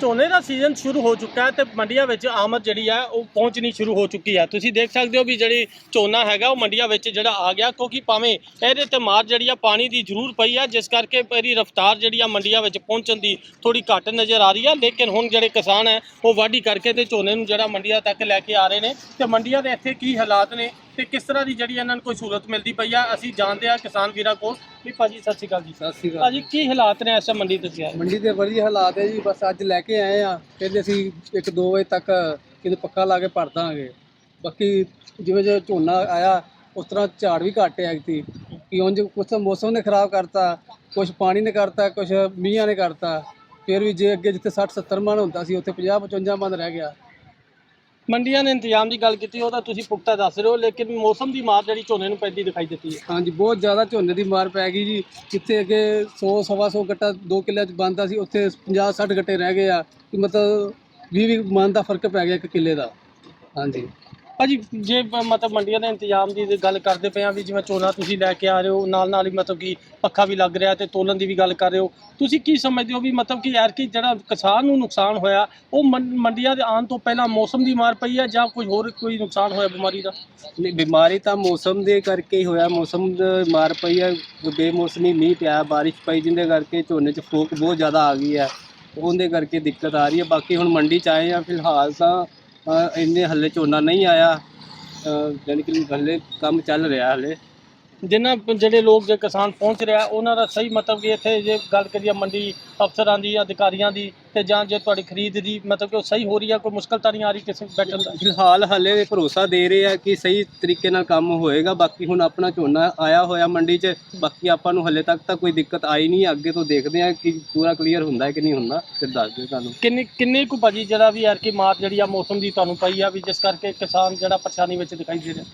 ਝੋਨੇ ਦਾ ਸੀਜ਼ਨ ਸ਼ੁਰੂ ਹੋ ਚੁੱਕਾ ਹੈ ਤੇ ਮੰਡੀਆਂ ਵਿੱਚ ਆਮਦ ਜਿਹੜੀ ਹੈ ਉਹ ਪਹੁੰਚਣੀ ਸ਼ੁਰੂ ਹੋ ਚੁੱਕੀ ਹੈ ਤੁਸੀਂ ਦੇਖ ਸਕਦੇ ਹੋ ਵੀ ਜਿਹੜੀ ਝੋਨਾ ਹੈਗਾ, ਉਹ ਮੰਡੀਆਂ ਵਿੱਚ ਜਿਹੜਾ ਆ ਗਿਆ, ਕਿਉਂਕਿ ਭਾਵੇਂ ਇਹਦੇ ਤੇ ਮਾਰ ਜਿਹੜੀ ਆ, ਪਾਣੀ ਦੀ ਜ਼ਰੂਰ ਪਈ ਆ, ਜਿਸ ਕਰਕੇ ਇਹਦੀ ਰਫ਼ਤਾਰ ਜਿਹੜੀ ਆ, ਮੰਡੀਆਂ ਵਿੱਚ ਪਹੁੰਚਣ ਦੀ ਥੋੜੀ ਘੱਟ ਨਜ਼ਰ ਆ ਰਹੀ ਆ। ਲੇਕਿਨ ਹੁਣ ਜਿਹੜੇ ਕਿਸਾਨ ਹੈ ਉਹ ਵਾਢੀ ਕਰਕੇ ਤੇ ਝੋਨੇ ਨੂੰ ਜਿਹੜਾ ਮੰਡੀਆਂ ਤੱਕ ਲੈ ਕੇ ਆ ਰਹੇ ਨੇ। ਤੇ ਮੰਡੀਆਂ ਦੇ ਇੱਥੇ ਕੀ ਹਾਲਾਤ ਨੇ? ਤੇ ਕਿਸ ਤਰ੍ਹਾਂ ਦੀ ਜਿਹੜੀ ਇਹਨਾਂ ਨੂੰ ਕੋਈ ਸਹੂਲਤ ਮਿਲਦੀ ਪਈ ਆ? ਅਸੀਂ ਜਾਣਦੇ ਆ ਕਿਸਾਨ ਵੀਰਾਂ ਕੋਲ। ਵੀ ਭਾਜੀ ਸਤਿ ਸ਼੍ਰੀ ਅਕਾਲ ਜੀ। ਸਤਿ ਸ਼੍ਰੀ ਅਕਾਲ। ਭਾਜੀ ਕੀ ਹਾਲਾਤ ਨੇ ਇਸ ਮੰਡੀ ਤੇ ਤਿਆਰ ਮੰਡੀ ਦੇ ਵਧੀਆ ਹਾਲਾਤ ਹੈ ਜੀ ਬਸ ਅੱਜ ਲੈ ਕੇ ਆਏ ਆ। ਕਹਿੰਦੇ ਅਸੀਂ 1-2 ਵਜੇ ਤੱਕ ਕਿਤੇ ਪੱਕਾ ਲਾ ਕੇ ਭਰ ਦਾਂਗੇ। ਬਾਕੀ ਜਿਵੇਂ ਜਿਵੇਂ ਝੋਨਾ ਆਇਆ ਉਸ ਤਰ੍ਹਾਂ ਝਾੜ ਵੀ ਘੱਟ ਹੈ ਐਗਤੀ ਕਿ ਉਂਝ ਕੁਛ ਮੌਸਮ ਨੇ ਖਰਾਬ ਕਰਤਾ ਕੁਝ ਪਾਣੀ ਨੇ ਕਰਤਾ ਕੁਝ ਮੀਂਹਾਂ ਨੇ ਕਰਤਾ। ਫਿਰ ਵੀ ਜੇ ਅੱਗੇ ਜਿੱਥੇ 60-70 ਮਣ ਹੁੰਦਾ ਸੀ ਉੱਥੇ 50-55 ਮਣ ਰਹਿ ਗਿਆ। ਮੰਡੀਆਂ ਦੇ ਇੰਤਜ਼ਾਮ ਦੀ ਗੱਲ ਕੀਤੀ, ਉਹ ਤਾਂ ਤੁਸੀਂ ਪੁਖਤਾ ਦੱਸ ਰਹੇ ਹੋ, ਲੇਕਿਨ ਮੌਸਮ ਦੀ ਮਾਰ ਜਿਹੜੀ ਝੋਨੇ ਨੂੰ ਪੈਂਦੀ ਦਿਖਾਈ ਦਿੱਤੀ ਹੈ। ਹਾਂਜੀ, ਬਹੁਤ ਜ਼ਿਆਦਾ ਝੋਨੇ ਦੀ ਮਾਰ ਪੈ ਗਈ ਜੀ। ਜਿੱਥੇ ਅੱਗੇ 100 ਸਵਾ ਸੌ ਗੱਟਾ 2 ਕਿੱਲਿਆਂ ਚ ਬੰਦਾ ਸੀ, ਉੱਥੇ 50 60 ਗੱਟੇ ਰਹਿ ਗਏ ਆ। ਕਿ ਮਤਲਬ 20 20 ਮਨ ਦਾ ਫ਼ਰਕ ਪੈ ਗਿਆ ਇੱਕ ਕਿੱਲੇ ਦਾ। ਹਾਂਜੀ। ਭਾਜੀ, ਜੇ ਬ- ਮਤਲਬ ਮੰਡੀਆਂ ਦੇ ਇੰਤਜ਼ਾਮ ਦੀ ਗੱਲ ਕਰਦੇ ਪਏ ਆ ਵੀ ਜਿਵੇਂ ਝੋਨਾ ਤੁਸੀਂ ਲੈ ਕੇ ਆ ਰਹੇ ਹੋ ਨਾਲ ਨਾਲ ਹੀ ਮਤਲਬ ਕਿ ਪੱਖਾ ਵੀ ਲੱਗ ਰਿਹਾ ਤੇ ਤੋਲਣ ਦੀ ਵੀ ਗੱਲ ਕਰ ਰਹੇ ਹੋ, ਤੁਸੀਂ ਕੀ ਸਮਝਦੇ ਹੋ ਵੀ ਮਤਲਬ ਕਿ ਯਾਰ ਕਿ ਜਿਹੜਾ ਕਿਸਾਨ ਨੂੰ ਨੁਕਸਾਨ ਹੋਇਆ, ਉਹ ਮੰ- ਮੰਡੀਆਂ ਦੇ ਆਉਣ ਤੋਂ ਪਹਿਲਾਂ ਮੌਸਮ ਦੀ ਮਾਰ ਪਈ ਹੈ ਜਾਂ ਕੋਈ ਹੋਰ ਕੋਈ ਨੁਕਸਾਨ ਹੋਇਆ ਬਿਮਾਰੀ ਦਾ? ਨਹੀਂ, ਬਿਮਾਰੀ ਤਾਂ ਮੌਸਮ ਦੇ ਕਰਕੇ ਹੀ ਹੋਇਆ, ਮੌਸਮ ਦੀ ਮਾਰ ਪਈ ਹੈ, ਬੇਮੌਸਮੀ ਮੀਂਹ ਪਿਆ, ਬਾਰਿਸ਼ ਪਈ, ਜਿਹਦੇ ਕਰਕੇ ਝੋਨੇ 'ਚ ਫੋਕ ਬਹੁਤ ਜ਼ਿਆਦਾ ਆ ਗਈ ਹੈ, ਉਹਦੇ ਕਰਕੇ ਦਿੱਕਤ ਆ ਰਹੀ ਹੈ, ਬਾਕੀ ਹੁਣ ਮੰਡੀ 'ਚ ਆਏ ਆ ਫਿਲਹਾਲ ਤਾਂ ਇੰਨੇ ਹੱਲੇ ਝੋਨਾ ਨਹੀਂ ਆਇਆ ਜਾਣੀ ਕਿ ਹੱਲੇ ਕੰਮ ਚੱਲ ਰਿਹਾ ਹੱਲੇ। ਜਿਨ੍ਹਾਂ ਜਿਹੜੇ ਲੋਕ ਜੇ ਕਿਸਾਨ ਪਹੁੰਚ ਰਿਹਾ ਉਹਨਾਂ ਦਾ ਸਹੀ ਮਤਲਬ ਕਿ ਇੱਥੇ ਜੇ ਗੱਲ ਕਰੀਏ ਮੰਡੀ ਅਫਸਰਾਂ ਦੀ ਅਧਿਕਾਰੀਆਂ ਦੀ ਤੇ ਜਾਂ ਜੇ ਤੁਹਾਡੀ ਖਰੀਦ ਦੀ ਮਤਲਬ ਕਿ ਉਹ ਸਹੀ ਹੋ ਰਹੀ ਹੈ ਕੋਈ ਮੁਸ਼ਕਲ ਤਾਂ ਨਹੀਂ ਆ ਰਹੀ ਕਿਸੇ ਬੈਠਣ ਦਾ? ਫਿਲਹਾਲ ਹੱਲੇ ਭਰੋਸਾ ਦੇ ਰਹੇ ਆ ਕਿ ਸਹੀ ਤਰੀਕੇ ਨਾਲ ਕੰਮ ਹੋਏਗਾ ਬਾਕੀ ਹੁਣ ਆਪਣਾ ਝੋਨਾ ਆਇਆ ਹੋਇਆ ਮੰਡੀ 'ਚ ਬਾਕੀ ਆਪਾਂ ਨੂੰ ਹੱਲੇ ਤੱਕ ਤਾਂ ਕੋਈ ਦਿੱਕਤ ਆਈ ਨਹੀਂ ਅੱਗੇ ਤੋਂ ਦੇਖਦੇ ਆ ਕਿ ਪੂਰਾ ਕਲੀਅਰ ਹੁੰਦਾ ਹੈ ਕਿ ਨਹੀਂ ਹੁੰਦਾ ਫਿਰ ਦੱਸ ਦਿਓ ਤੁਹਾਨੂੰ। ਕਿੰਨੇ ਕਿੰਨੇ ਕੁ ਭਾਜੀ ਜਿਹੜਾ ਵੀ ਯਾਰ ਕਿ ਮਾਰ ਜਿਹੜੀ ਆ ਮੌਸਮ ਦੀ ਤੁਹਾਨੂੰ ਪਈ ਆ ਵੀ ਜਿਸ ਕਰਕੇ ਕਿਸਾਨ ਜਿਹੜਾ ਪਰੇਸ਼ਾਨੀ ਵਿੱਚ ਦਿਖਾਈ ਦੇ ਰਿਹਾ?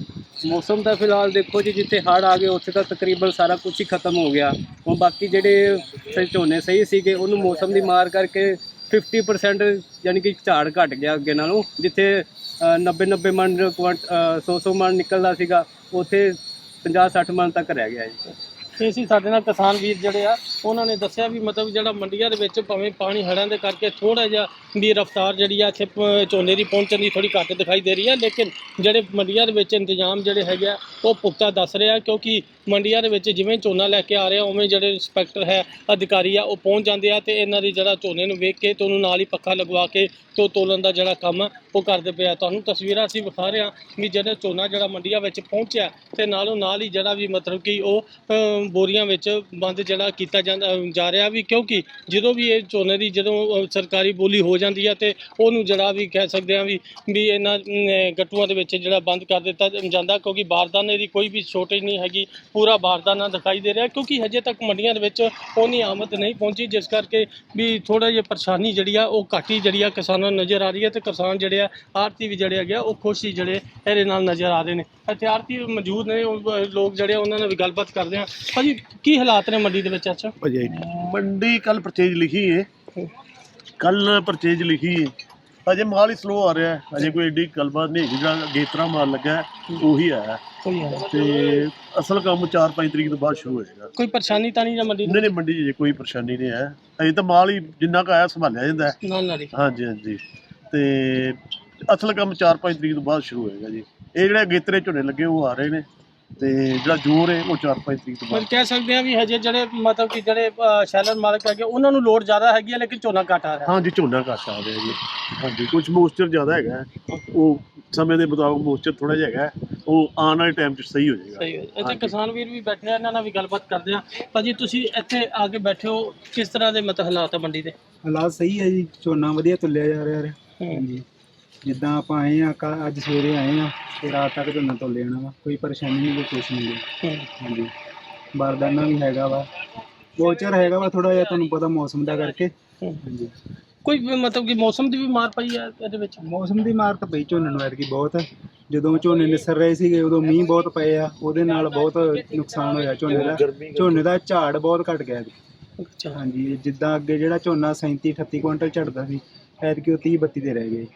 ਮੌਸਮ ਤਾਂ ਫਿਲਹਾਲ ਦੇਖੋ ਜੀ, ਜਿੱਥੇ ਹੜ੍ਹ ਆ ਗਏ, ਉੱਥੇ ਤਾਂ ਤਕਰੀਬਨ ਸਾਰਾ ਕੁਝ ਹੀ ਖਤਮ ਹੋ ਗਿਆ। ਹੁਣ ਬਾਕੀ ਜਿਹੜੇ ਸਹੀ ਝੋਨੇ ਸਹੀ ਸੀਗੇ, ਉਹਨੂੰ ਮੌਸਮ ਦੀ ਮਾਰ ਕਰਕੇ 50% ਯਾਨੀ ਕਿ ਝਾੜ ਘਟ ਗਿਆ ਅੱਗੇ ਨਾਲੋਂ, ਜਿੱਥੇ 90 90 ਮਣ 100 100 ਮਣ ਨਿਕਲਦਾ ਸੀਗਾ, ਉੱਥੇ 50 60 ਮਣ ਤੱਕ ਰਹਿ ਗਿਆ ਜੀ। ਤੇ ਅਸੀਂ ਸਾਡੇ ਨਾਲ ਕਿਸਾਨ ਵੀਰ ਜਿਹੜੇ ਆ, ਉਹਨਾਂ ਨੇ ਦੱਸਿਆ ਵੀ ਮਤਲਬ ਜਿਹੜਾ ਮੰਡੀਆਂ ਦੇ ਵਿੱਚ ਭਾਵੇਂ ਪਾਣੀ ਹੜਾਂ ਦੇ ਕਰਕੇ ਥੋੜਾ ਜਿਹਾ ਵੀ ਰਫ਼ਤਾਰ ਜਿਹੜੀ ਆ, ਇੱਥੇ ਪ- ਝੋਨੇ ਦੀ ਪਹੁੰਚਣ ਦੀ ਥੋੜੀ ਘੱਟ ਦਿਖਾਈ ਦੇ ਰਹੀ ਹੈ ਲੇਕਿਨ ਜਿਹੜੇ ਮੰਡੀਆਂ ਦੇ ਵਿੱਚ ਇੰਤਜ਼ਾਮ ਜਿਹੜੇ ਹੈਗੇ ਆ, ਉਹ ਪੁਖਤਾ ਦੱਸ ਰਿਹਾ ਕਿਉਂਕਿ ਮੰਡੀਆਂ ਦੇ ਵਿੱਚ ਜਿਵੇਂ ਝੋਨਾ ਲੈ ਕੇ ਆ ਰਿਹਾ, ਉਵੇਂ ਜਿਹੜੇ ਇੰਸਪੈਕਟਰ ਹੈ, ਅਧਿਕਾਰੀ ਆ, ਉਹ ਪਹੁੰਚ ਜਾਂਦੇ ਆ ਤੇ ਇਹਨਾਂ ਦੀ ਜਿਹੜਾ ਝੋਨੇ ਨੂੰ ਵੇਖ ਕੇ ਤੇ ਉਹਨੂੰ ਨਾਲ ਹੀ ਪੱਖਾ ਲਗਵਾ ਕੇ ਤੇ ਉਹ ਤੋਲਣ ਦਾ ਜਿਹੜਾ ਕੰਮ ਉਹ ਕਰਦੇ ਪਿਆ ਤੁਹਾਨੂੰ ਤਸਵੀਰਾਂ ਅਸੀਂ ਵਿਖਾ ਰਹੇ ਹਾਂ ਵੀ ਜਿਹੜਾ ਝੋਨਾ, ਜਿਹੜਾ ਮੰਡੀਆਂ ਵਿੱਚ ਪਹੁੰਚਿਆ ਤੇ ਨਾਲੋਂ ਨਾਲ ਹੀ ਜਿਹੜਾ ਵੀ ਮਤਲਬ ਕਿ ਉਹ ਬੋਰੀਆਂ ਵਿੱਚ ਬੰਦ ਜਿਹੜਾ ਕੀਤਾ ਜਾਂਦਾ ਜਾ ਰਿਹਾ ਵੀ ਕਿਉਂਕਿ ਜਦੋਂ ਵੀ ਇਹ ਝੋਨੇ ਦੀ ਜਦੋਂ ਸਰਕਾਰੀ ਬੋਲੀ ਹੋ ਜਾਂਦੀ ਹੈ ਤੇ ਉਹਨੂੰ ਜਿਹੜਾ ਵੀ ਕਹਿ ਸਕਦੇ ਹਾਂ ਵੀ ਵੀ ਇਹਨਾਂ ਗੱਟੂਆਂ ਦੇ ਵਿੱਚ ਜਿਹੜਾ ਬੰਦ ਕਰ ਦਿੱਤਾ ਜਾਂਦਾ ਕਿਉਂਕਿ ਬਾਰਦਾਨੇ ਦੀ ਕੋਈ ਵੀ ਸ਼ੋਰਟੇਜ ਨਹੀਂ ਹੈਗੀ, ਪੂਰਾ ਬਾਰਦਾਨਾ ਦਿਖਾਈ ਦੇ ਰਿਹਾ ਕਿਉਂਕਿ ਹਜੇ ਤੱਕ ਮੰਡੀਆਂ ਦੇ ਵਿੱਚ ਉਨੀ ਆਮਦ ਨਹੀਂ ਪਹੁੰਚੀ, ਜਿਸ ਕਰਕੇ ਵੀ ਥੋੜਾ ਜਿਹਾ ਪਰੇਸ਼ਾਨੀ ਜਿਹੜੀ ਆ ਉਹ ਘੱਟ ਹੀ ਜਿਹੜੀ ਆ ਕਿਸਾਨਾਂ ਨੂੰ ਨਜ਼ਰ ਆ ਰਹੀ ਹੈ ਤੇ ਕਿਸਾਨ ਜਿਹੜੇ ਆ ਆਰਤੀ ਵੀ ਜਿਹੜੇ ਹੈਗੇ ਆ ਉਹ ਖੁਸ਼ ਹੀ ਜਿਹੜੇ ਇਹਦੇ ਨਾਲ ਨਜ਼ਰ ਆ ਰਹੇ ਨੇ। ਇੱਥੇ ਆਰਤੀ ਮੌਜੂਦ ਨੇ ਉਹ ਲੋਕ ਜਿਹੜੇ ਆ ਉਹਨਾਂ ਨਾਲ ਵੀ ਗੱਲਬਾਤ ਕਰਦੇ ਆ। ਭਾਜੀ ਕੀ ਹਾਲਾਤ ਨੇ ਮੰਡੀ ਦੇ ਵਿੱਚ ਅੱਛਾ ਅਜੇ ਮੰਡੀ ਕੱਲ ਪਰਚੇਜ ਲਿਖੀ ਹੈ ਕੱਲ ਪਰਚੇਜ ਲਿਖੀ ਹੈ ਅਜੇ ਮਾਲ ਹੀ ਸਲੋ ਆ ਰਿਹਾ ਹੈ। ਅਜੇ ਕੋਈ ਏਡੀ ਗੱਲਬਾਤ ਨਹੀਂ ਹੈਗੀ ਜਿਹੜਾ ਗੇਤਰਾ ਮਾਲ ਲੱਗਾ ਹੈ, ਉਹੀ ਆਇਆ ਕੋਈ ਹੈ ਤੇ ਅਸਲ ਕੰਮ 4-5 ਤਰੀਕ ਤੋਂ ਬਾਅਦ ਸ਼ੁਰੂ ਹੋਏਗਾ। ਕੋਈ ਪਰੇਸ਼ਾਨੀ ਤਾਂ ਨਹੀਂ ਜਾਂ ਮੰਡੀ ਨਹੀਂ ਨਹੀਂ ਮੰਡੀ 'ਚ ਅਜੇ ਕੋਈ ਪਰੇਸ਼ਾਨੀ ਨਹੀਂ ਹੈ। ਅਜੇ ਤਾਂ ਮਾਲ ਹੀ ਜਿੰਨਾ ਕੁ ਆਇਆ ਸੰਭਾਲਿਆ ਜਾਂਦਾ ਹੈ। ਨਾਲ ਨਾਲ ਹੀ। ਹਾਂਜੀ ਹਾਂਜੀ। ਤੇ ਅਸਲ ਕੰਮ 4-5 ਤਰੀਕ ਤੋਂ ਬਾਅਦ ਸ਼ੁਰੂ ਹੋਏਗਾ ਜੀ। ਇਹ ਜਿਹੜੇ ਗੇਤਰੇ ਝੋਨੇ ਲੱਗੇ ਉਹ ਆ ਰਹੇ ਨੇ ਤੇ ਜਿਹੜਾ ਜ਼ੋਰ ਹੈ ਉਹ 4-5 ਤਰੀਕ ਤੋਂ ਪਰ ਬਾਅਦ ਕਹਿ ਸਕਦੇ ਆ ਵੀ ਹਜੇ ਜਿਹੜੇ ਮਤਲਬ ਕਿ ਜਿਹੜੇ ਅ, ਸ਼ੈਲਰ ਮਾਲਕ ਹੈਗੇ ਉਹਨਾਂ ਨੂੰ ਲੋਡ ਜ਼ਿਆਦਾ ਹੈਗੀ ਹੈ ਲੇਕਿਨ ਝੋਨਾ ਘੱਟ ਆ ਰਿਹਾ। ਹਾਂਜੀ ਝੋਨਾ ਘੱਟ ਆ ਰਿਹਾ ਜੀ। ਹਾਂਜੀ ਕੁਝ ਮੋਇਸਚਰ ਜ਼ਿਆਦਾ ਹੈਗਾ ਹੈ। ਉਹ ਸਮੇਂ ਦੇ ਮੁਤਾਬਕ ਮੋਇਸਚਰ ਥੋੜਾ ਜਿਹਾ ਹੈਗਾ ਹੈ। ਉਹ ਆਉਣ ਵਾਲੇ ਟਾਈਮ 'ਚ ਸਹੀ ਹੋ ਜਾਏਗਾ। ਸਹੀ ਹੈ ਇੱਥੇ ਹਾਂਜੀ। ਕਿਸਾਨ ਵੀਰ ਵੀ ਬੈਠੇ ਆ ਇਹਨਾਂ ਨਾਲ ਵੀ ਗੱਲਬਾਤ ਕਰਦੇ ਆ। ਭਾਜੀ ਤੁਸੀਂ ਇੱਥੇ ਆ ਕੇ ਬੈਠੇ ਹੋ। ਕਿਸ ਤਰ੍ਹਾਂ ਦੇ ਮਤਲਬ ਹਾਲਾਤ ਆ ਮੰਡੀ ਦੇ? ਹਾਲਾਤ ਸਹੀ ਹੈ ਜੀ। ਝੋਨਾ ਵਧੀਆ ਤੁਲਿਆ ਜਾ ਰਿਹਾ ਹੈ। ਹਾਂਜੀ। ਜਿੱਦਾਂ ਆਪਾਂ ਆਏ ਆ ਅੱਜ ਸਵੇਰੇ ਆਏ ਆ ਤੇ ਰਾਤ ਤੱਕ ਝੋਨਾ ਤੁੱਲ ਜਾਣਾ ਵਾ। ਕੋਈ ਪਰੇਸ਼ਾਨੀ ਨਹੀਂ ਕੋਈ ਕੁਛ ਨਹੀਂ। ਗੀ। ਹਾਂਜੀ। ਬਾਰਦਾਨਾ ਵੀ ਹੈਗਾ ਵਾ। ਵੋਚਰ ਹੈਗਾ ਵਾ ਥੋੜਾ ਜਿਹਾ ਤੁਹਾਨੂੰ ਪਤਾ ਮੌਸਮ ਦਾ ਕਰਕੇ। ਹਾਂਜੀ। ਕੋਈ ਵੀ ਮਤਲਬ ਕਿ ਮੌਸਮ ਦੀ ਵੀ ਮਾਰ ਪਈ ਹੈ ਇਹਦੇ ਵਿੱਚ? ਮੌਸਮ ਦੀ ਮਾਰ ਤਾਂ ਪਈ ਝੋਨੇ ਨੂੰ ਐਤਕੀ ਬਹੁਤ। ਜਦੋਂ ਝੋਨੇ ਨਿਸਰ ਰਹੇ ਸੀਗੇ ਉਦੋਂ ਮੀਂਹ ਬਹੁਤ ਪਏ ਆ। ਉਹਦੇ ਨਾਲ ਬਹੁਤ ਨੁਕਸਾਨ ਹੋਇਆ ਝੋਨੇ ਦਾ। ਝੋਨੇ ਦਾ ਝਾੜ ਬਹੁਤ ਘਟ ਗਿਆ ਅੱਛਾ। ਹਾਂਜੀ ਜਿੱਦਾਂ ਅੱਗੇ ਜਿਹੜਾ ਝੋਨਾ 37 38 ਕੁਇੰਟਲ ਝੜਦਾ ਸੀ ਐਤਕੀ ਉਹ 30 32 ਤੇ ਰਹਿ ਗਏ।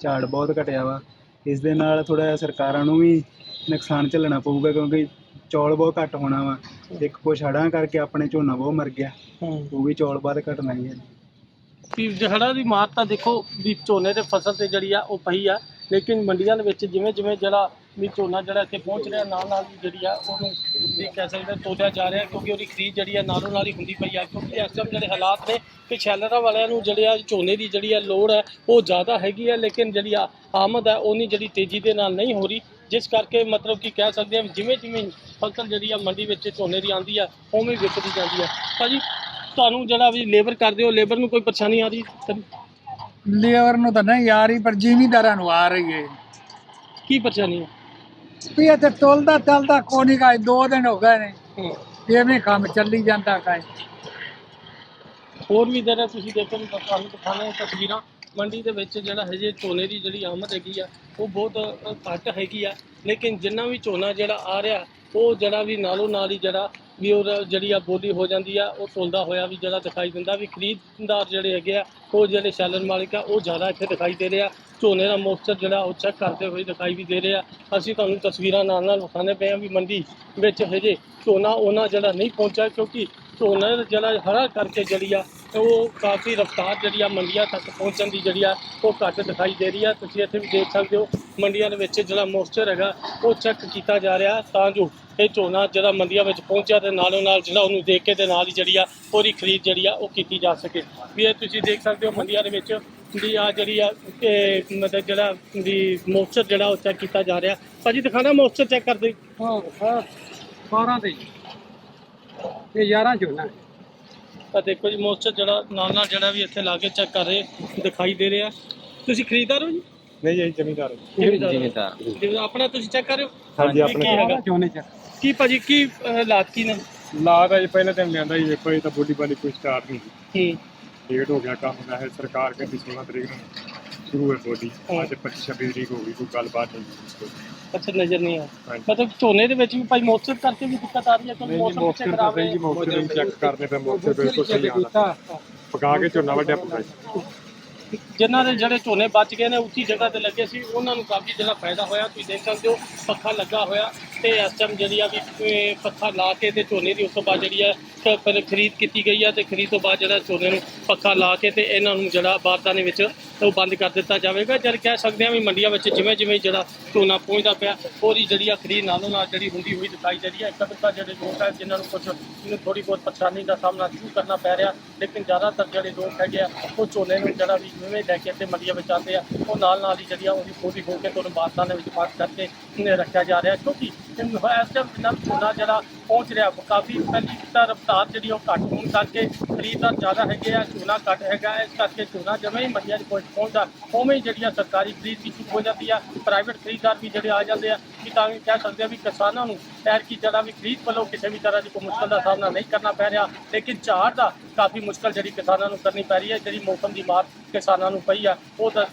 ਝਾੜ ਬਹੁਤ ਘਟਿਆ ਵਾ। ਇਸ ਦੇ ਨਾਲ ਥੋੜਾ ਜਿਹਾ ਸਰਕਾਰਾਂ ਨੂੰ ਵੀ ਨੁਕਸਾਨ ਝੱਲਣਾ ਪਊਗਾ ਕਿਉਂਕਿ ਚੌਲ ਬਹੁਤ ਘੱਟ ਹੋਣਾ ਵਾ। ਇੱਕ ਕੁਛ ਹੜਾਂ ਕਰਕੇ ਆਪਣੇ ਝੋਨਾ ਬਹੁਤ ਮਰ ਗਿਆ। ਉਹ ਵੀ ਚੌਲ ਬਾਅਦ ਘਟਣਾ ਹੀ ਹੈ ਵੀ ਹੜ੍ਹਾਂ ਦੀ ਮਾਰ ਤਾਂ ਦੇਖੋ ਵੀ ਝੋਨੇ ਤੇ ਫਸਲ ਤੇ ਜਿਹੜੀ ਆ ਉਹ ਪਈ ਆ। ਲੇਕਿਨ ਮੰਡੀਆਂ ਦੇ ਵਿੱਚ ਜਿਵੇਂ ਜਿਵੇਂ ਜਿਹੜਾ ਵੀ ਝੋਨਾ ਜਿਹੜਾ ਇੱਥੇ ਪਹੁੰਚ ਰਿਹਾ ਨਾਲ ਨਾਲ ਜਿਹੜੀ ਆ ਉਹਨੂੰ ਵੀ ਕਹਿ ਸਕਦੇ ਤੋਲਿਆ ਜਾ ਰਿਹਾ ਕਿਉਂਕਿ ਉਹਦੀ ਖਰੀਦ ਜਿਹੜੀ ਆ ਨਾਲੋਂ ਨਾਲ ਹੀ ਹੁੰਦੀ ਪਈ ਆ ਕਿਉਂਕਿ ਇਸ ਟਾਈਮ ਜਿਹੜੇ ਹਾਲਾਤ ਨੇ ਕਿ ਸ਼ੈਲਰਾਂ ਵਾਲਿਆਂ ਨੂੰ ਜਿਹੜੇ ਆ ਝੋਨੇ ਦੀ ਜਿਹੜੀ ਆ ਲੋੜ ਹੈ ਉਹ ਜ਼ਿਆਦਾ ਹੈਗੀ ਆ ਲੇਕਿਨ ਜਿਹੜੀ ਆ ਆਮਦ ਹੈ ਉਹਨੀ ਜਿਹੜੀ ਤੇਜ਼ੀ ਦੇ ਨਾਲ ਨਹੀਂ ਹੋ ਰਹੀ ਜਿਸ ਕਰਕੇ ਮਤਲਬ ਕਿ ਕਹਿ ਸਕਦੇ ਆ ਜਿਵੇਂ ਜਿਵੇਂ ਫਸਲ ਜਿਹੜੀ ਆ ਮੰਡੀ ਵਿੱਚ ਝੋਨੇ ਦੀ ਆਉਂਦੀ ਆ ਉਵੇਂ ਵਿਕਦੀ ਜਾਂਦੀ ਆ। ਭਾਜੀ ਤੁਹਾਨੂੰ ਜਿਹੜਾ ਵੀ ਲੇਬਰ ਕਰਦੇ ਹੋ ਲੇਬਰ ਨੂੰ ਕੋਈ ਪਰੇਸ਼ਾਨੀ ਆ ਰਹੀ? ਲੇਬਰ ਨੂੰ ਤਾਂ ਨਹੀਂ ਆ ਰਹੀ ਪਰ ਜ਼ਿਮੀਂਦਾਰਾਂ ਨੂੰ ਆ ਰਹੀ ਹੈ। ਕੀ ਪਰੇਸ਼ਾਨੀ ਹੈ ਵੀ ਇੱਥੇ ਤੁਲਦਾ ਚੱਲਦਾ ਕੋਣੀ ਕਾ ਦੋ ਦਿਨ ਹੋ ਗਏ ਨੇ। ਐਵੇਂ ਕੰਮ ਚੱਲੀ ਜਾਂਦਾ ਕਾ ਹੋਰ ਵੀ ਜਿਹੜਾ ਤੁਸੀਂ ਦੇਖੋ ਤੁਹਾਨੂੰ ਦਿਖਾਣੇ ਤਸਵੀਰਾਂ। ਮੰਡੀ ਦੇ ਵਿੱਚ ਜਿਹੜਾ ਹਜੇ ਝੋਨੇ ਦੀ ਜਿਹੜੀ ਆਮਦ ਹੈਗੀ ਆ ਉਹ ਬਹੁਤ ਘੱਟ ਹੈਗੀ ਆ। ਲੇਕਿਨ ਜਿੰਨਾ ਵੀ ਝੋਨਾ ਜਿਹੜਾ ਆ ਰਿਹਾ ਉਹ ਜਿਹੜਾ ਵੀ ਨਾਲੋਂ ਨਾਲ ਹੀ ਜਿਹੜਾ ਵੀ ਉਹ ਜਿਹੜੀ ਆ ਬੋਲੀ ਹੋ ਜਾਂਦੀ ਆ, ਉਹ ਤੋਲਦਾ ਹੋਇਆ ਵੀ ਜਿਹੜਾ ਦਿਖਾਈ ਦਿੰਦਾ ਵੀ ਖਰੀਦਦਾਰ ਜਿਹੜੇ ਹੈਗੇ ਆ, ਉਹ ਜਿਹੜੇ ਸ਼ੈਲਰ ਮਾਲਿਕ ਆ, ਉਹ ਜ਼ਿਆਦਾ ਇੱਥੇ ਦਿਖਾਈ ਦੇ ਰਿਹਾ ਝੋਨੇ ਦਾ ਮੋਸਚਰ ਜਿਹੜਾ ਉਹ ਚੈੱਕ ਕਰਦੇ ਹੋਏ ਦਿਖਾਈ ਵੀ ਦੇ ਰਿਹਾ ਅਸੀਂ ਤੁਹਾਨੂੰ ਤਸਵੀਰਾਂ ਨਾਲ ਨਾਲ ਵਿਖਾਉਂਦੇ ਪਏ ਆ ਵੀ ਮੰਡੀ ਵਿੱਚ ਹਜੇ ਝੋਨਾ ਉਹਨਾਂ ਜਿਹੜਾ ਨਹੀਂ ਪਹੁੰਚਿਆ ਕਿਉਂਕਿ ਝੋਨਾ ਜਿਹੜਾ ਹਰਾ ਕਰਕੇ ਜਿਹੜੀ ਆ ਉਹ ਕਾਫੀ ਰਫਤਾਰ ਜਿਹੜੀ ਆ ਮੰਡੀਆਂ ਤੱਕ ਪਹੁੰਚਣ ਦੀ ਜਿਹੜੀ ਆ ਉਹ ਘੱਟ ਦਿਖਾਈ ਦੇ ਰਹੀ ਆ। ਤੁਸੀਂ ਇੱਥੇ ਵੀ ਦੇਖ ਸਕਦੇ ਹੋ, ਮੰਡੀਆਂ ਦੇ ਵਿੱਚ ਜਿਹੜਾ ਮੋਇਸਚਰ ਹੈਗਾ, ਉਹ ਚੈੱਕ ਕੀਤਾ ਜਾ ਰਿਹਾ ਤਾਂ ਜੋ ਇਹ ਝੋਨਾ ਜਿਹੜਾ ਮੰਡੀਆਂ ਵਿੱਚ ਪਹੁੰਚਿਆ ਤੇ ਨਾਲੋਂ ਨਾਲ ਜਿਹੜਾ ਉਹਨੂੰ ਦੇਖ ਕੇ ਤੇ ਨਾਲ ਹੀ ਜਿਹੜੀ ਆ ਉਹਦੀ ਖਰੀਦ ਜਿਹੜੀ ਆ ਉਹ ਕੀਤੀ ਜਾ ਸਕੇ। ਵੀ ਇਹ ਤੁਸੀਂ ਦੇਖ ਸਕਦੇ ਹੋ ਮੰਡੀਆਂ ਦੇ ਵਿੱਚ ਵੀ ਆ ਜਿਹੜੀ ਆ, ਇਹ ਮਤਲਬ ਜਿਹੜਾ ਵੀ ਮੋਇਸਚਰ ਜਿਹੜਾ ਉਹ ਚੈੱਕ ਕੀਤਾ ਜਾ ਰਿਹਾ। ਭਾਜੀ ਦਿਖਾਣਾ ਮੋਇਸਚਰ ਚੈੱਕ ਕਰਦੇ। ਹਾਂ 12 ਤੇ ਇਹ 11 ਝੋਨਾ ਤਾਂ ਦੇਖੋ ਜੀ ਮੋਇਸਚਰ ਜਿਹੜਾ ਨਾਲ ਨਾਲ ਜਿਹੜਾ ਵੀ ਇੱਥੇ ਲਾ ਕੇ ਚੈੱਕ ਕਰ ਰਹੇ ਦਿਖਾਈ ਦੇ ਰਿਹਾ। ਤੁਸੀਂ ਖਰੀਦਦਾਰ ਹੋ ਜੀ? ਨਹੀਂ ਜੀ। ਜ਼ਮੀਂਦਾਰ ਜ਼ਿਮੀਦਾਰ। ਜਿਵੇਂ ਆਪਣਾ ਤੁਸੀਂ ਚੈੱਕ ਕਰ ਰਹੇ ਹੋ? ਹਾਂਜੀ, ਇਹ ਆਪਣੇ ਕੀ ਹੈਗਾ? ਝੋਨੇ ਚ ਕੀ ਭਾਜੀ ਕੀ ਅਹ, ਹਾਲਾਤ ਕੀ ਨੇ? ਲਾ ਤਾਂ ਜੀ ਪਹਿਲੇ ਦਿਨ ਲਿਆਂਦਾ ਜੀ ਵੇਖੋ ਇਹ ਤਾਂ ਬੋਲੀ ਬਾਲੀ ਕੋਈ ਸਟਾਰਟ ਨਹੀਂ। ਹੂੰ। ਲੇਟ ਹੋ ਗਿਆ ਕੰਮ ਦਾ ਹੈ ਸਰਕਾਰ ਕਹਿੰਦੀ 16 ਤਰੀਕ ਨੂੰ। ਸ਼ੁਰੂ ਹੈ। ਬੋਲੀ ਅੱਜ 25 26 ਤਰੀਕ ਹੋ ਗਈ ਕੋਈ ਗੱਲਬਾਤ ਨਹੀਂ ਅੱਛਾ ਨਜ਼ਰ ਨਹੀਂ ਆ ਹਾਂਜੀ। ਮਤਲਬ ਝੋਨੇ ਦੇ ਵਿੱਚ ਵੀ ਭਾਈ ਮੌਸਮ ਕਰਕੇ ਵੀ ਦਿੱਕਤ ਆ ਰਹੀ ਹੈ ਕਿਉਂਕਿ ਮੌਸਮ ਪਿੱਛੇ ਮੌਕੇ ਖਰਾਬ ਹੈ? ਜੀ ਚੈੱਕ ਕਰਦੇ ਪਏ ਮੌਕੇ ਬਿਲਕੁਲ ਸਹੀ ਆਉਂਦਾ ਪਕਾ ਕੇ ਝੋਨਾ ਵੱਢਿਆ ਪਕਾ ਜਿਨ੍ਹਾਂ ਦੇ ਜਿਹੜੇ ਝੋਨੇ ਬਚ ਗਏ ਨੇ ਉੱਚੀ ਜਗ੍ਹਾ ਤੇ ਲੱਗੇ ਸੀ ਉਹਨਾਂ ਨੂੰ ਕਾਫੀ ਜਿਹੜਾ ਫਾਇਦਾ ਹੋਇਆ ਤੁਸੀਂ ਦੇਖ ਸਕਦੇ ਹੋ ਪੱਖਾ ਲੱਗਾ ਹੋਇਆ ਤੇ ਇਸ ਟਾਈਮ ਜਿਹੜੀ ਆ ਵੀ ਪੱਖਾ ਲਾ ਕੇ ਤੇ ਝੋਨੇ ਦੀ ਉਸ ਤੋਂ ਬਾਅਦ ਜਿਹੜੀ ਹੈ ਖ- ਫਿਰ ਖਰੀਦ ਕੀਤੀ ਗਈ ਆ ਤੇ ਖਰੀਦ ਤੋਂ ਬਾਅਦ ਜਿਹੜਾ ਝੋਨੇ ਨੂੰ ਪੱਖਾ ਲਾ ਕੇ ਤੇ ਇਹਨਾਂ ਨੂੰ ਜਿਹੜਾ ਬਾਰਦਾਨੇ ਵਿੱਚ ਉਹ ਬੰਦ ਕਰ ਦਿੱਤਾ ਜਾਵੇਗਾ। ਜਦ ਕਹਿ ਸਕਦੇ ਹਾਂ ਵੀ ਮੰਡੀਆਂ ਵਿੱਚ ਜਿਵੇਂ ਜਿਵੇਂ ਜਿਹੜਾ ਝੋਨਾ ਪਹੁੰਚਦਾ ਪਿਆ, ਉਹਦੀ ਜਿਹੜੀ ਆ ਖਰੀਦ ਨਾਲੋਂ ਨਾਲ ਜਿਹੜੀ ਹੁੰਦੀ ਹੋਈ ਦਿਖਾਈ ਦੇ ਰਹੀ ਹੈ। ਇੱਕ ਅੱਧਾ ਜਿਹੜੇ ਲੋਕ ਹੈ ਜਿਨ੍ਹਾਂ ਨੂੰ ਕੁਝ ਇਹਨੂੰ ਥੋੜੀ ਬਹੁਤ ਪਰੇਸ਼ਾਨੀ ਦਾ ਸਾਹਮਣਾ ਜ਼ਰੂਰ ਕਰਨਾ ਪੈ ਰਿਹਾ, ਲੇਕਿਨ ਜ਼ਿਆਦਾਤਰ ਜਿਹੜੇ ਲੋਕ ਹੈਗੇ ਆ, ਉਹ ਝੋਨੇ ਨੂੰ ਜਿਹੜਾ ਵੀ ਜਿਵੇਂ ਲੈ ਕੇ ਇੱਥੇ ਮੰਡੀਆਂ ਵਿੱਚ ਆਉਂਦੇ ਆ, ਉਹ ਨਾਲ ਨਾਲ ਹੀ ਜਿਹੜੀ ਆ, ਉਹਦੀ ਪੂਰੀ ਹੋ ਕੇ ਤੁਹਾਨੂੰ ਬਾਰਦਾਨੇ ਵਿੱਚ ਬੰਦ ਕਰਕੇ ਰੱਖਿਆ ਜਾ ਰਿਹਾ। ਕਿਉਂਕਿ ਇਸ ਟਾਈਮ ਜਿੰਨਾ ਵੀ ਝੋਨਾ ਜਿਹੜਾ ਪਹੁੰਚ ਰਿਹਾ। ਕਾਫੀ ਪਹਿਲੀ ਤਾਂ ਰਫਤਾਰ ਜਿਹੜੀ ਉਹ ਘੱਟ ਹੋਣ ਕਰਕੇ ਖਰੀਦਦਾਰ ਜ਼ਿਆਦਾ ਹੈਗੇ ਆ, ਝੋਨਾ ਘੱਟ ਹੈਗਾ ਇਸ ਕਰਕੇ ਝੋਨਾ ਜਿਵੇਂ ਹੀ ਮੰਡੀਆਂ 'ਚ ਪਹੁੰਚ- ਪਹੁੰਚਦਾ ਉਵੇਂ ਹੀ ਜਿਹੜੀਆਂ ਸਰਕਾਰੀ ਖਰੀਦ ਵੀ ਸ਼ੁਰੂ ਹੋ ਜਾਂਦੀ ਆ। ਪ੍ਰਾਈਵੇਟ ਖਰੀਦਦਾਰ ਵੀ ਜਿਹੜੇ ਆ ਜਾਂਦੇ ਆ ਕਿ ਤਾਂ ਵੀ ਕਹਿ ਸਕਦੇ ਆ ਵੀ ਕਿਸਾਨਾਂ ਨੂੰ ਐਰ ਕੀ ਜਿਹੜਾ ਵੀ ਖਰੀਦ ਵੱਲੋਂ ਕਿਸੇ ਵੀ ਤਰ੍ਹਾਂ ਦੀ ਕੋਈ ਮੁਸ਼ਕਲ ਦਾ ਸਾਹਮਣਾ ਨਹੀਂ ਕਰਨਾ ਪੈ ਰਿਹਾ, ਲੇਕਿਨ ਝਾੜ ਦਾ ਕਾਫੀ ਮੁਸ਼ਕਲ ਜਿਹੜੀ ਕਿਸਾਨਾਂ ਨੂੰ ਕਰਨੀ ਪੈ ਰਹੀ ਹੈ, ਜਿਹੜੀ ਮੌਸਮ ਦੀ ਮਾਰ ਕਿਸਾਨਾਂ ਨੂੰ ਪਈ ਆ, ਉਹ ਤਾਂ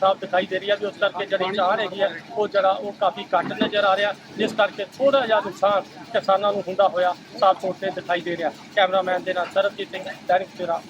ਸਾਫ਼ ਦਿਖਾਈ ਦੇ ਰਹੀ ਆ ਵੀ ਉਸ ਕਰਕੇ ਜਿਹੜੀ ਝਾੜ ਹੈਗੀ ਆ, ਉਹ ਜਿਹੜਾ, ਉਹ ਕਾਫੀ ਘੱਟ ਨਜ਼ਰ ਆ ਰਿਹਾ, ਜਿਸ ਕਰਕੇ ਥੋੜਾ ਜਿਹਾ ਨੁਕਸਾਨ ਕਿਸਾਨਾਂ ਨੂੰ ਹੁੰਦਾ ਹੋਇਆ, ਸਾਫ਼ ਤੌਰ ਤੇ ਦਿਖਾਈ ਦੇ ਰਿਹਾ। ਕੈਮਰਾਮੈਨ ਦੇ ਨਾਲ ਸਰਬਜੀਤ ਸਿੰਘ, ਦੈਨਿਕ ਸਵੇਰਾ